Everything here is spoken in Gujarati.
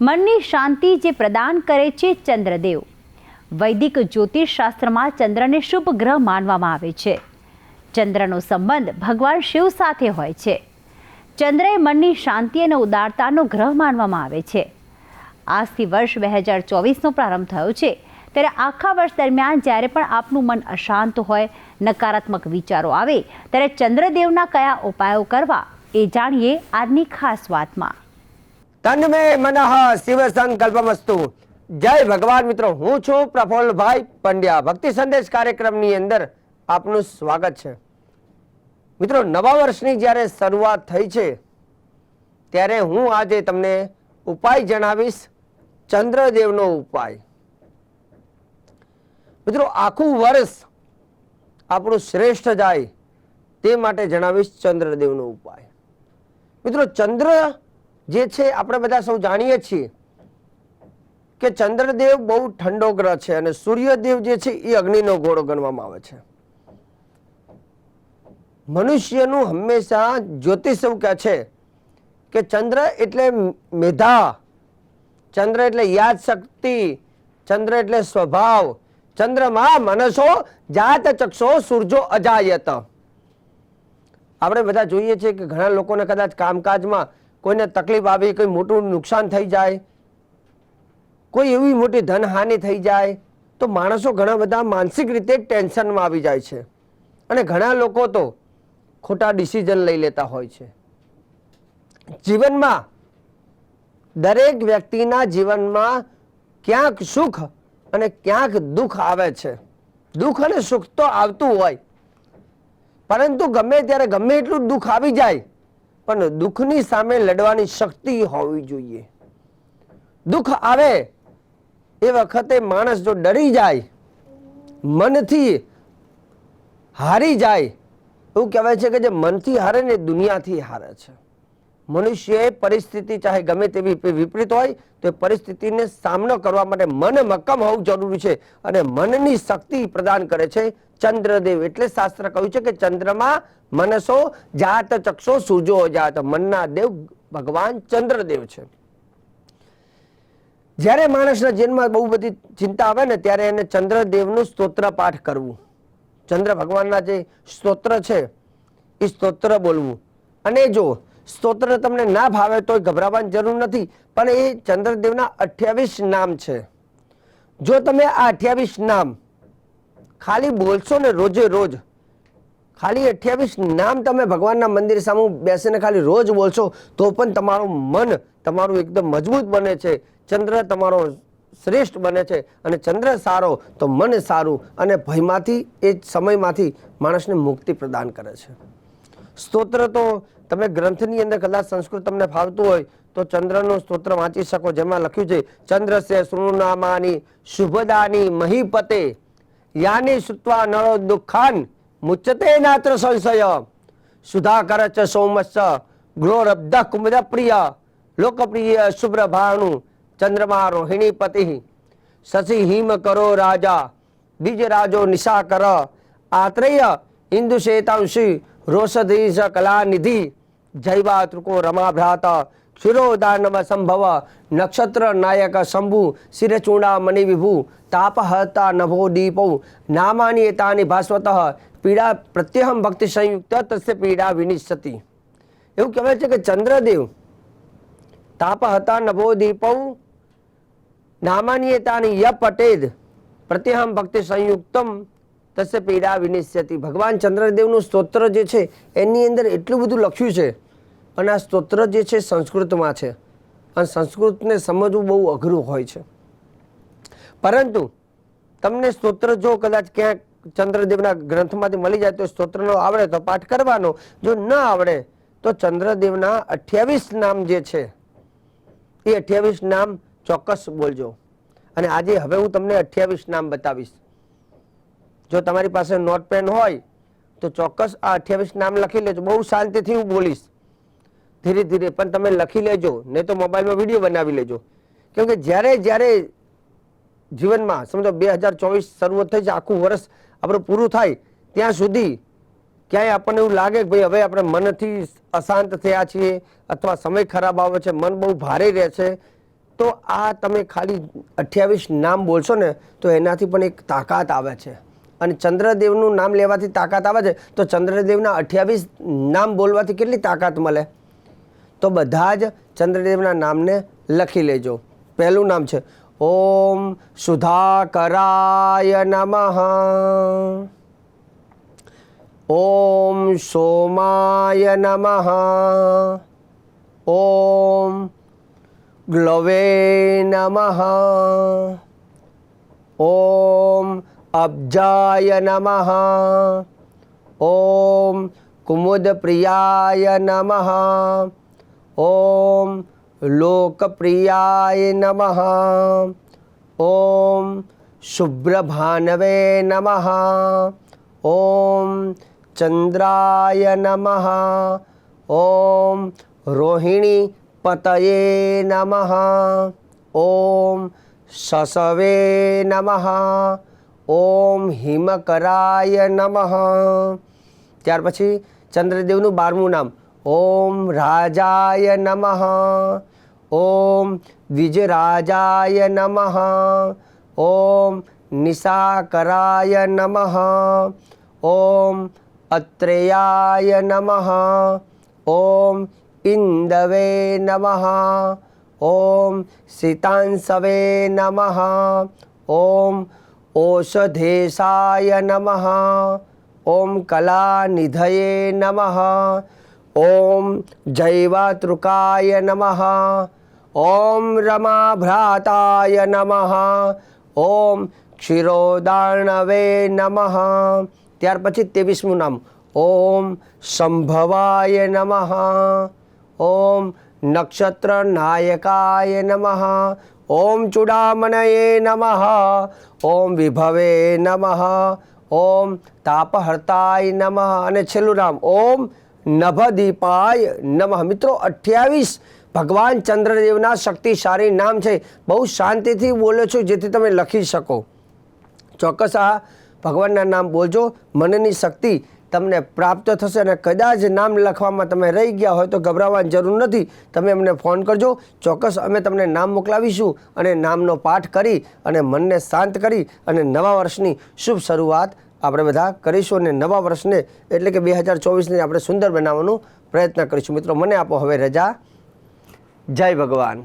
મનની શાંતિ જે પ્રદાન કરે છે ચંદ્રદેવ. વૈદિક જ્યોતિષ શાસ્ત્રમાં ચંદ્રને શુભ ગ્રહ માનવામાં આવે છે. ચંદ્રનો સંબંધ ભગવાન શિવ સાથે હોય છે. ચંદ્ર એ મનની શાંતિ અને ઉદારતાનો ગ્રહ માનવામાં આવે છે. આજથી વર્ષ બે હજાર ચોવીસનો પ્રારંભ થયો છે, ત્યારે આખા વર્ષ દરમિયાન જ્યારે પણ આપનું મન અશાંત હોય, નકારાત્મક વિચારો આવે, ત્યારે ચંદ્રદેવના કયા ઉપાયો કરવા એ જાણીએ આજની ખાસ વાતમાં. તન્મે મનઃ શિવ સંકલ્પમસ્તુ. જય ભગવાન મિત્રો, હું છું પ્રફુલ્લભાઈ પંડ્યા. ભક્તિ સંદેશ કાર્યક્રમની અંદર આપનું સ્વાગત છે. મિત્રો, નવા વર્ષની જ્યારે શરૂઆત થઈ છે, ત્યારે હું આજે તમને ઉપાય જણાવીશ. ચંદ્રદેવનો ઉપાય. મિત્રો, આખું વર્ષ આપણું શ્રેષ્ઠ જાય તે માટે જણાવીશ ચંદ્રદેવનો ઉપાય. મિત્રો, ચંદ્ર જે છે આપણે બધા સૌ જાણીએ છીએ કે ચંદ્રદેવ બહુ ઠંડો ગ્રહ છે અને સૂર્યદેવ જે છે એ અગ્નિનો ઘોડો ગણવામાં આવે છે. મનુષ્યનું હંમેશા જ્યોતિષ એવું કહે છે કે ચંદ્ર એટલે મેધા, ચંદ્ર એટલે યાદ શક્તિ, ચંદ્ર એટલે સ્વભાવ, ચંદ્રમાં મનસો, જાત ચક્ષો, સૂરજો અજાયત. આપણે બધા જોઈએ છીએ કે ઘણા લોકોને કદાચ કામકાજમાં કોઈને તકલીફ આવી, કોઈ મોટું નુકસાન થઈ જાય, કોઈ એવી મોટી ધનહાનિ થઈ જાય, તો માણસો ઘણા બધા માનસિક રીતે ટેન્શનમાં આવી જાય છે. અને ઘણા લોકો તો ખોટા ડિસિઝન લઈ લેતા હોય છે. જીવનમાં દરેક વ્યક્તિના જીવનમાં ક્યાંક સુખ અને ક્યાંક દુઃખ આવે છે. દુઃખ અને સુખ તો આવતું હોય. પરંતુ ગમે ત્યારે ગમે એટલું દુઃખ આવી જાય પણ દુઃખની સામે લડવાની શક્તિ હોવી જોઈએ. દુઃખ આવે એ વખતે માણસ જો ડરી જાય, મનથી હારી જાય, એવું કહેવાય છે કે જે મનથી હારે ને દુનિયાથી હારે છે. મનુષ્યએ પરિસ્થિતિ ચાહે ગમે તેવી વિપરીત હોય, તો એ પરિસ્થિતિને સામનો કરવા માટે મન મક્કમ હોવું જરૂરી છે. અને મનની શક્તિ પ્રદાન કરે છે ચંદ્રદેવ. એટલે શાસ્ત્ર કહ્યું છે કે ચંદ્રમાં મનસો જાત ચક્ષો સૂજો જાત. મનના દેવ ભગવાન ચંદ્રદેવ છે. જ્યારે માણસના જીવનમાં બહુ બધી ચિંતા આવે ને, ત્યારે એને ચંદ્રદેવનું સ્તોત્ર પાઠ કરવું. ચંદ્ર ભગવાનના જે સ્તોત્ર છે, એ સ્તોત્ર બોલવું. અને જો સ્તોત્ર તમને ના ભાવે તો ગભરાવાની જરૂર નથી, પણ એ ચંદ્રદેવના અઠ્યાવીસ નામ છે. જો તમે આ અઠ્યાવીસ નામ ખાલી બોલશો ને રોજે રોજ, ખાલી અઠ્યાવીસ નામ તમે ભગવાનના મંદિર સામે બેસીને ખાલી રોજ બોલશો, તો પણ તમારું મન તમારું એકદમ મજબૂત બને છે. ચંદ્ર તમારો શ્રેષ્ઠ બને છે અને ચંદ્ર સારો તો મન સારું અને ભયમાંથી એ સમયમાંથી માણસને મુક્તિ પ્રદાન કરે છે. સ્તોત્ર તો તમે ગ્રંથની અંદર કદાચ સંસ્કૃત તમને ફાવતું હોય, તો ચંદ્રનું સ્તોત્ર વાંચી શકો, જેમાં લખ્યું છે, ચંદ્ર સે સૃણામાની શુભદાની મહીપતે, યાની સુત્વા નળો દુઃખાન મુચ્યતે નાત્ર સંશય, સુધાકર ચ સોમસ્સ ગ્રોરબ્ધ કુમદ પ્રિય, લોકપ્રિય શુભ્ર ભાણુ ચંદ્રમા રોહિણી પતિ, શશી હિમ કરો રાજા, બીજ રાજો નિશા કર આત્રેય ઇન્દુ શેતાંશી રોષધીશ કલાનિધિ જૈવા ત્રુકો રમા ભ્રાત ક્ષીરોદાનવ સંભવ નક્ષત્ર નાયક શંભુ શિરચૂડા મણિ વિભુ તાપહતા નભો દીપો નામાની એતાની ભાસ્વત પીડા પ્રત્યહમ ભક્તિ સંયુક્ત તસ્ય પીડા વિનિશ્ચતિ એવું કહેવાય છે કે ચંદ્રદેવ તાપ હતા નભો નામાની એતાની ય પટેદ પ્રત્યહમ ભક્તિ સંયુક્તમ તસ્ય પીડા વિનિશ્યતિ ભગવાન ચંદ્રદેવનું સ્તોત્ર જે છે, એની અંદર એટલું બધું લખ્યું છે. અને આ સ્તોત્ર જે છે, સંસ્કૃતમાં છે. અને સંસ્કૃતને સમજવું બહુ અઘરું હોય છે. પરંતુ તમને સ્તોત્ર જો કદાચ ક્યાંક ચંદ્રદેવના ગ્રંથમાંથી મળી જાય તો સ્તોત્રનો આવડે, તો પાઠ કરવાનો. જો ન આવડે, તો ચંદ્રદેવના અઠ્યાવીસ નામ જે છે, એ અઠ્યાવીસ નામ ચોક્કસ બોલજો. અને આજે હવે હું તમને અઠ્યાવીસ નામ બતાવીશ. જો તમારી પાસે નોટ પેન હોય, તો ચોક્કસ આ અઠ્યાવીસ નામ લખી લેજો. બહુ શાંતિથી હું બોલીશ. ધીરે ધીરે, પણ તમે લખી લેજો, નહીં તો મોબાઈલમાં વીડિયો બનાવી લેજો. કેમ કે જ્યારે જ્યારે જીવનમાં, સમજો, બે હજાર ચોવીસ શરૂઆત થઈ છે, આખું વર્ષ આપણું પૂરું થાય, ત્યાં સુધી ક્યાંય આપણને એવું લાગે કે ભાઈ હવે આપણે મનથી અશાંત થયા છીએ, અથવા સમય ખરાબ આવે છે, મન બહુ ભારે રહે છે, તો આ તમે ખાલી અઠ્યાવીસ નામ બોલશો ને, તો એનાથી પણ એક તાકાત આવે છે. અને ચંદ્રદેવનું નામ લેવાથી તાકાત આવે છે, તો ચંદ્રદેવના અઠ્યાવીસ નામ બોલવાથી કેટલી તાકાત મળે? તો બધા જ ચંદ્રદેવના નામને લખી લેજો. પહેલું નામ છે, ઓમ સુધાકરાય નમઃ. ઓમ સોમાય નમઃ. ઓમ ગ્લવે નમઃ. ઓમ અબ્જાય નમઃ. ઓમ કુમુદપ્રિયાય નમઃ. ઓમ લોકપ્રિયાય નમઃ. ઓમ શુભ્રભાનવે નમઃ. ઓમ ચંદ્રાય નમઃ. ઓમ રોહિણી પતયે નમઃ. ઓમ સસવે નમઃ. ઓમ હિમકરાય નમઃ. ત્યાર પછી ચંદ્રદેવનું બારમું નામ, ઓમ રાજાય નમઃ. ઓમ વિજરાજાય નમઃ. ઓમ નિશાકરાય નમઃ. ઓમ અત્રેયાય નમઃ. ઓમ ઇન્દવે નમઃ. ઓમ સીતાંસવે નમઃ. ઓમ ઓષધેશાય નમઃ ઓમ કલાનિધયે નમઃ ઓમ જૈવાતૃકાય નમઃ ઓમ રમાભ્રાતાય નમઃ ઓમ ક્ષીરોદાર્ણવે નમઃ ત્યાર પછી ત્રેવીસમું નામ, ઓમ સંભવાય નમઃ। ઓમ નક્ષત્ર નાયકાય નમઃ। ઓમ ચૂડામણયે નમઃ, ઓમ વિભવે નમઃ, ઓમ તાપહર્તાય નમઃ અને છેલ્લું નામ ઓમ નભદીપાય નમઃ. મિત્રો, અઠ્યાવીસ ભગવાન ચંદ્રદેવના શક્તિશાળી નામ છે. બહુ શાંતિથી બોલો છો જેથી તમે લખી શકો. ચોક્કસ આ ભગવાનના નામ બોલજો. મનની શક્તિ તમને પ્રાપ્ત થશે અને કદાચ નામ લખવામાં તમે રહી ગયા હોય તો ગભરાવાની જરૂર નથી. તમે અમને ફોન કરજો. ચોક્કસ અમે તમને નામ મોકલાવીશું અને નામનો પાઠ કરી અને મનને શાંત કરી અને નવા વર્ષની શુભ શરૂઆત આપણે બધા કરીશું અને નવા વર્ષને એટલે કે બે હજાર ચોવીસને આપણે સુંદર બનાવવાનો પ્રયત્ન કરીશું. મિત્રો, મને આપો હવે રજા. જય ભગવાન.